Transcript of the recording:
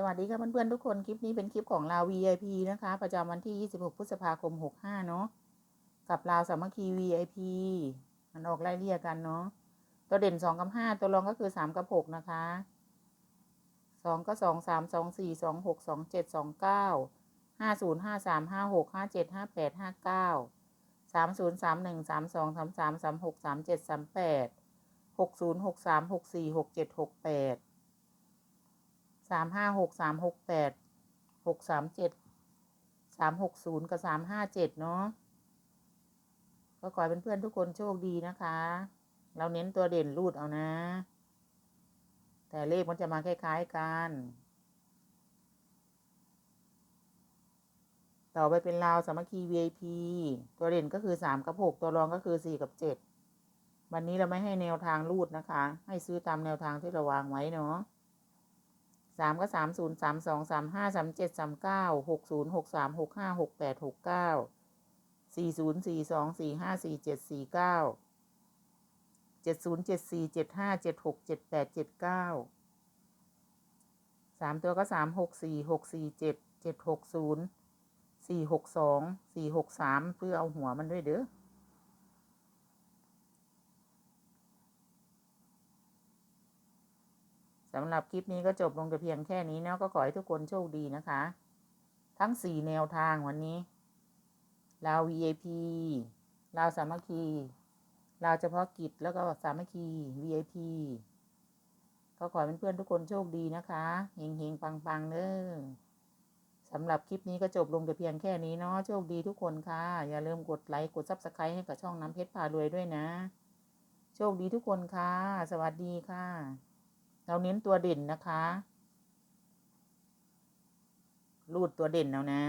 สวัสดีค่ะเพื่อนๆทุกคนคลิปนี้เป็นคลิปของเรา VIP นะคะ ประจำวันที่ 26 พฤษภาคม 65 เนาะกับเราวสามัคคี VIP มันออกไล่เรียกกันเนาะตัวเด่น 2 กับ 5 ตัวรองก็คือ 3 กับ 6 นะคะ 2 ก็ 2 3 2 4 2 6 2 7 2 9 5 0 5 3 5 6 5 7 5 8 5 9 3 0 3 1 3 2 3 3 3 6 3 7 3 8 6 0 6 3 6 4 6 7 6 8 สามห้าหกสามหกแปดหกสามเจ็ดสามหกศูนย์กับสามห้าเจ็ดเนาะก็ขอให้เพื่อนๆทุกคนโชคดีนะคะ เราเน้นตัวเด่นรูดเอานะ แต่เลขมันจะมาคล้ายๆกัน ต่อไปเป็นราวสามัคคี VIP ตัวเด่นก็คือสามกับหกตัวรองก็คือสี่กับเจ็ดวันนี้เราไม่ให้แนวทางรูดนะคะ ให้ซื้อตามแนวทางที่เราวางไว้เนาะ สามก็สามศูนย์สามสองสามห้าสามเจ็ดสามเก้าหกศูนย์หกสามหกห้าหกแปดหกเก้าสี่ศูนย์สี่สองสี่ห้าสี่เจ็ดสี่เก้าเจ็ดศูนย์เจ็ดสี่เจ็ดห้าเจ็ดหกเจ็ดแปดเจ็ดเก้าสามตัวก็สามหกสี่หกสี่เจ็ดเจ็ดหกศูนย์สี่หกสองสี่หกสามเพื่อเอาหัวมันด้วยเด้อำหรับคลิปนี้ก็จบลงแต่เพียงแค่นี้เนาะก็ขอให้ทุกคนโชคดีนะคะ ทั้งสี่แนวทางวันนี้ลาว VIP ลาวสามัคคีลาวเฉพาะกิจแล้วก็สามัคคี VIP ก็ขอให้เพื่อนๆทุกคนโชคดีนะคะเฮงๆปังๆเด้อสำหรับคลิปนี้ก็จบลงแต่เพียงแค่นี้เนาะโชคดีทุกคนค่ะ อย่าลืมกดไลค์กดซับสไครต์ให้กับช่องน้ำเพชรพารวยด้วยนะ โชคดีทุกคนค่ะ สวัสดีค่ะ เราเน้นตัวเด่นนะคะ รูดตัวเด่นเอานะ